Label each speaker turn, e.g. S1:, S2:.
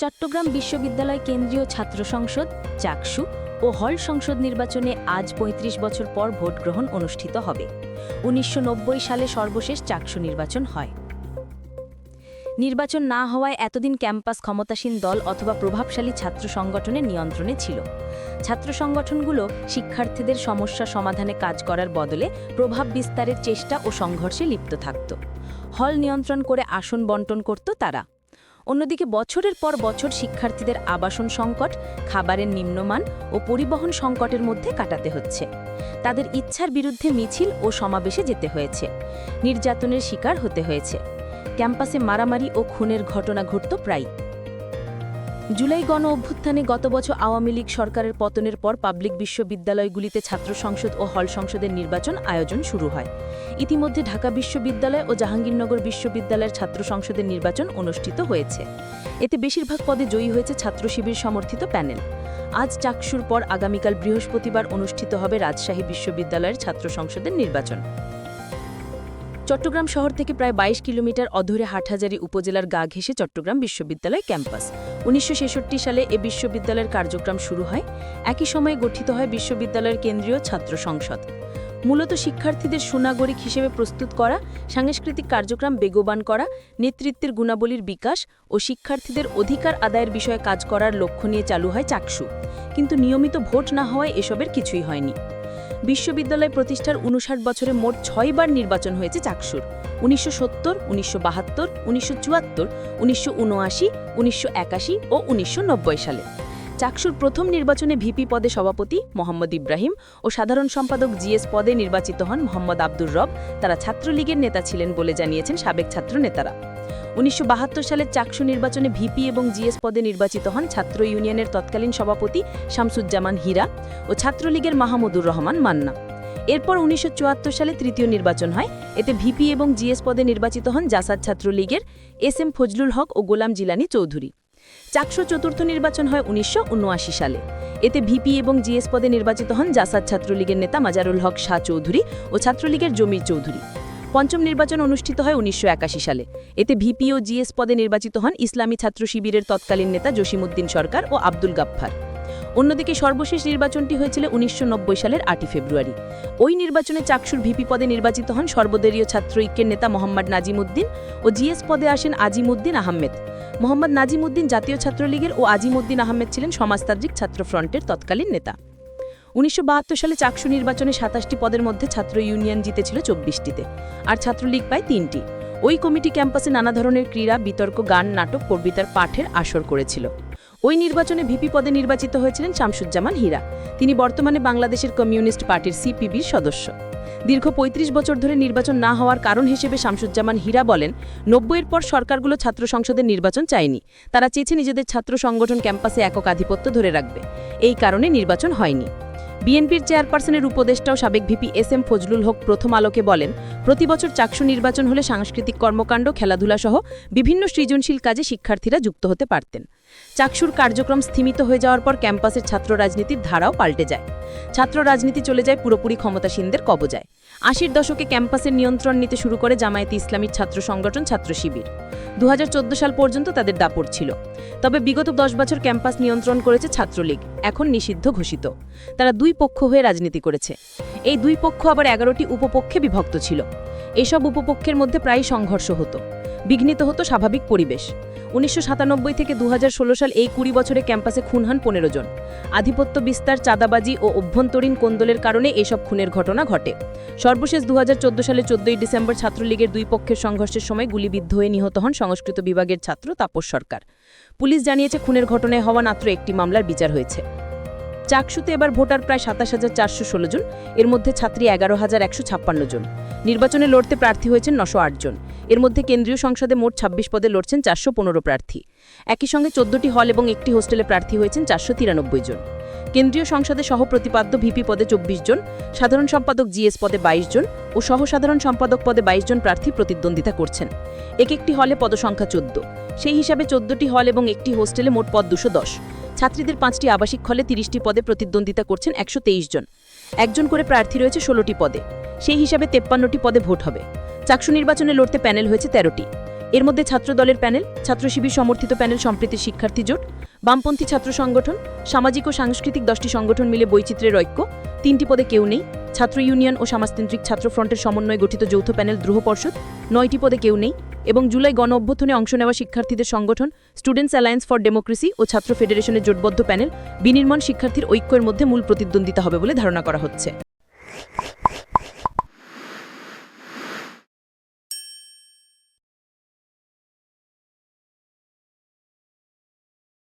S1: চট্টগ্রাম বিশ্ববিদ্যালয় কেন্দ্রীয় ছাত্র সংসদ, চাকসু ও হল সংসদ নির্বাচনে আজ ৩৫ বছর পর ভোট গ্রহণ অনুষ্ঠিত হবে। উনিশশো নব্বই সালে সর্বশেষ চাকসু নির্বাচন হয়। নির্বাচন না হওয়ায় এতদিন ক্যাম্পাস ক্ষমতাসীন দল অথবা প্রভাবশালী ছাত্র সংগঠনের নিয়ন্ত্রণে ছিল। ছাত্র সংগঠনগুলো শিক্ষার্থীদের সমস্যা সমাধানে কাজ করার বদলে প্রভাব বিস্তারের চেষ্টা ও সংঘর্ষে লিপ্ত থাকত। হল নিয়ন্ত্রণ করে আসন বন্টন করত তারা। অন্যদিকে বছরের পর বছর শিক্ষার্থীদের আবাসন সংকট, খাবারের নিম্নমান ও পরিবহন সংকটের মধ্যে কাটাতে হচ্ছে। তাদের ইচ্ছার বিরুদ্ধে মিছিল ও সমাবেশে যেতে হয়েছে। নির্যাতনের শিকার হতে হয়েছে। ক্যাম্পাসে মারামারি ও খুনের ঘটনা ঘটত প্রায় জুলাই গণ অভ্যুত্থানে গত বছর আওয়ামী লীগ সরকারের পতনের পর পাবলিক বিশ্ববিদ্যালয়গুলিতে ছাত্র সংসদ ও হল সংসদের নির্বাচন আয়োজন শুরু হয়। ইতিমধ্যে ঢাকা বিশ্ববিদ্যালয় ও জাহাঙ্গীরনগর বিশ্ববিদ্যালয়ের ছাত্র সংসদের নির্বাচন অনুষ্ঠিত হয়েছে। এতে বেশিরভাগ পদে জয়ী হয়েছে ছাত্র শিবির সমর্থিত প্যানেল। আজ চাকসুর পর আগামীকাল বৃহস্পতিবার অনুষ্ঠিত হবে রাজশাহী বিশ্ববিদ্যালয়ের ছাত্র সংসদের নির্বাচন। চট্টগ্রাম শহর থেকে প্রায় ২২ কিলোমিটার অধরে হাটহাজারী উপজেলার গা ঘেঁষে চট্টগ্রাম বিশ্ববিদ্যালয় ক্যাম্পাস। উনিশশো ছেষট্টি সালে এ বিশ্ববিদ্যালয়ের কার্যক্রম শুরু হয়। একই সময়ে গঠিত হয় বিশ্ববিদ্যালয়ের কেন্দ্রীয় ছাত্র সংসদ। মূলত শিক্ষার্থীদের সুনাগরিক হিসেবে প্রস্তুত করা, সাংস্কৃতিক কার্যক্রম বেগবান করা, নেতৃত্বের গুণাবলীর বিকাশ ও শিক্ষার্থীদের অধিকার আদায়ের বিষয়ে কাজ করার লক্ষ্য নিয়ে চালু হয় চাকসু। কিন্তু নিয়মিত ভোট না হওয়ায় এসবের কিছুই হয়নি। বিশ্ববিদ্যালয় প্রতিষ্ঠার উনষাট বছরে মোট ছয়বার নির্বাচন হয়েছে চাকসুর। উনিশশো সত্তর, উনিশশো বাহাত্তর, উনিশশো চুয়াত্তর, উনিশশো উনআশি, উনিশশো একাশি ও উনিশশো নব্বই সালে। চাকসুর প্রথম নির্বাচনে ভিপি পদে সভাপতি মোহাম্মদ ইব্রাহিম ও সাধারণ সম্পাদক জিএস পদে নির্বাচিত হন মোহাম্মদ আব্দুর রব। তারা ছাত্রলীগের নেতা ছিলেন বলে জানিয়েছেন সাবেক ছাত্র নেতারা উনিশশো সালের চাকসু নির্বাচনে ভিপি এবং জিএস পদে নির্বাচিত হন ছাত্র ইউনিয়নের তৎকালীন সভাপতি শামসুজ্জামান হীরা ও ছাত্রলীগের মাহমুদুর রহমান মান্না। এরপর উনিশশো সালে তৃতীয় নির্বাচন হয়। এতে ভিপি এবং জিএস পদে নির্বাচিত হন জাসাদ ছাত্রলীগের এস এম ফজলুল হক ও গোলাম জিলানি চৌধুরী। চাকশো চতুর্থ নির্বাচন হয় উনিশশো উনআশি সালে। এতে ভিপি এবং জিএস পদে নির্বাচিত হন জাসাদ ছাত্রলীগের নেতা মাজারুল হক শাহ চৌধুরী ও ছাত্রলীগের জমির চৌধুরী। পঞ্চম নির্বাচন অনুষ্ঠিত হয় উনিশশো একাশি সালে। এতে ভিপি ও জিএস পদে নির্বাচিত হন ইসলামী ছাত্র শিবিরের তৎকালীন নেতা জসিমুদ্দিন সরকার ও আব্দুল গাফফার। অন্যদিকে সর্বশেষ নির্বাচনটি হয়েছিল উনিশশো নব্বই সালের আটই ফেব্রুয়ারি। ওই নির্বাচনে চাকসুর ভিপি পদে নির্বাচিত হন সর্বদলীয় ছাত্র ঐক্যের নেতা মোহাম্মদ নাজিমুদ্দিন ও জিএস পদে আসেন আজিমুদ্দিন আহমেদ। মোহাম্মদ নাজিমুদ্দিন জাতীয় ছাত্রলীগের ও আজিমুদ্দিন আহমেদ ছিলেন সমাজতান্ত্রিক ছাত্র ফ্রন্টের তৎকালীন নেতা। উনিশশো বাহাত্তর সালে চাকসু নির্বাচনে সাতাশটি পদের মধ্যে ছাত্র ইউনিয়ন জিতেছিল চব্বিশটিতে, আর ছাত্রলীগ পায় তিনটি। ওই কমিটি ক্যাম্পাসে নানা ধরনের ক্রীড়া, বিতর্ক, গান, নাটক কবিতার পাঠের আসর করেছিল। ওই নির্বাচনে ভিপি পদে নির্বাচিত হয়েছিলেন শামসুজ্জামান হীরা। তিনি বর্তমানে বাংলাদেশের কমিউনিস্ট পার্টির সিপিবির সদস্য। দীর্ঘ ৩৫ বছর ধরে নির্বাচন না হওয়ার কারণ হিসেবে শামসুজ্জামান হীরা বলেন, নব্বইয়ের পর সরকারগুলো ছাত্র সংসদের নির্বাচন চায়নি। তারা চেয়েছে নিজেদের ছাত্র সংগঠন ক্যাম্পাসে একক আধিপত্য ধরে রাখবে। এই কারণে নির্বাচন হয়নি। বিএনপির চেয়ারপারসনের উপদেষ্টাও সাবেক VP S M Fazlul Haque প্রথম আলোকে বলেন প্রতি বছর চাকসু নির্বাচন হলে সাংস্কৃতিক কর্মকাণ্ড খেলাধুলা সহ বিভিন্ন সৃজনশীল কাজে শিক্ষার্থীরা যুক্ত হতে পারতেন। চাকসুর কার্যক্রম স্থিমিত হয়ে যাওয়ার পর ক্যাম্পাসের ছাত্র রাজনীতির ধারাও পাল্টে যায়। ছাত্র রাজনীতি চলে যায় পুরোপুরি ক্ষমতাসীনদের কবজায়। আশির দশকে ক্যাম্পাসের নিয়ন্ত্রণ নিতে শুরু করে জামায়াতে ইসলামীর ছাত্র সংগঠন, ছাত্র শিবির। দুহাজার চোদ্দ সাল পর্যন্ত তাদের দাপট ছিল। তবে বিগত দশ বছর ক্যাম্পাস নিয়ন্ত্রণ করেছে ছাত্রলীগ, এখন নিষিদ্ধ ঘোষিত। তারা দুই পক্ষ হয়ে রাজনীতি করেছে। এই দুই পক্ষ আবার এগারোটি উপপক্ষে বিভক্ত ছিল। এসব উপপক্ষের মধ্যে প্রায় সংঘর্ষ হতো। বিঘ্নিত হতো স্বাভাবিক পরিবেশ। উনিশশো সাতানব্বই থেকে দু হাজার ষোলো সাল এই কুড়ি বছরে ক্যাম্পাসে খুন হন পনেরো জন। আধিপত্য বিস্তার, চাঁদাবাজি ও অভ্যন্তরীণ কোন্দলের কারণে এসব খুনের ঘটনা ঘটে। সর্বশেষ দু হাজার চোদ্দ সালে চোদ্দই ডিসেম্বর ছাত্রলীগের দুই পক্ষের সংঘর্ষের সময় গুলিবিদ্ধ হয়ে নিহত হন সংস্কৃত বিভাগের ছাত্র তাপস সরকার। পুলিশ জানিয়েছে খুনের ঘটনায় হওয়া মাত্র একটি মামলার বিচার হয়েছে। চাকসুতে এবার ভোটার প্রায় সাতাশ হাজার চারশো ষোলো জন, এর মধ্যে ছাত্রী এগারো হাজার একশো ছাপ্পান্ন জন। নির্বাচনে লড়তে প্রার্থী হয়েছেন নশো আট জন। এর মধ্যে কেন্দ্রীয় সংসদে মোট ছাব্বিশ পদে লড়ছেন চারশো পনেরো প্রার্থী। একই সঙ্গে চোদ্দটি হল এবং একটি হোস্টেলে প্রার্থী হয়েছেন চারশো তিরানব্বই জন। কেন্দ্রীয় সংসদে সহ প্রতিপাদ্য ভিপি পদে চব্বিশ জন, সাধারণ সম্পাদক জিএস পদে বাইশ জন ও সহ সাধারণ সম্পাদক পদে বাইশ জন প্রার্থী প্রতিদ্বন্দ্বিতা করছেন। এক একটি হলে পদসংখ্যা চোদ্দ। সেই হিসাবে চোদ্দটি হল এবং একটি হোস্টেলে মোট পদ দুশো দশ। ছাত্রীদের পাঁচটি আবাসিক হলে তিরিশটি পদে প্রতিদ্বন্দ্বিতা করছেন একশো তেইশ জন। একজন করে প্রার্থী রয়েছে ষোলোটি পদে। সেই হিসাবে তেপ্পান্নটি পদে ভোট হবে। চাকসু নির্বাচনে লড়তে প্যানেল হয়েছে তেরোটি।
S2: এর মধ্যে ছাত্র দলের প্যানেল ছাত্র শিবির সমর্থিত প্যানেল সম্প্রীতি শিক্ষার্থী জোট, বামপন্থী ছাত্র সংগঠন, সামাজিক ও সাংস্কৃতিক দশটি সংগঠন মিলে বৈচিত্র্যের ঐক্য, তিনটি পদে কেউ নেই। ছাত্র ইউনিয়ন ও সমাজতান্ত্রিক ছাত্র ফ্রন্টের সমন্বয়ে গঠিত যৌথ প্যানেল দ্রোহ পর্ষদ, নয়টি পদে কেউ নেই এবং জুলাই গণ অভ্যর্থনে অংশ নেওয়া শিক্ষার্থীদের সংগঠন স্টুডেন্টস অ্যালায়েন্স ফর ডেমোক্রেসি ও ছাত্র ফেডারেশনের জোটবদ্ধ প্যানেল বিনির্মাণ শিক্ষার্থীর ঐক্যের মধ্যে মূল প্রতিদ্বন্দ্বিতা হবে বলে ধারণা করা হচ্ছে।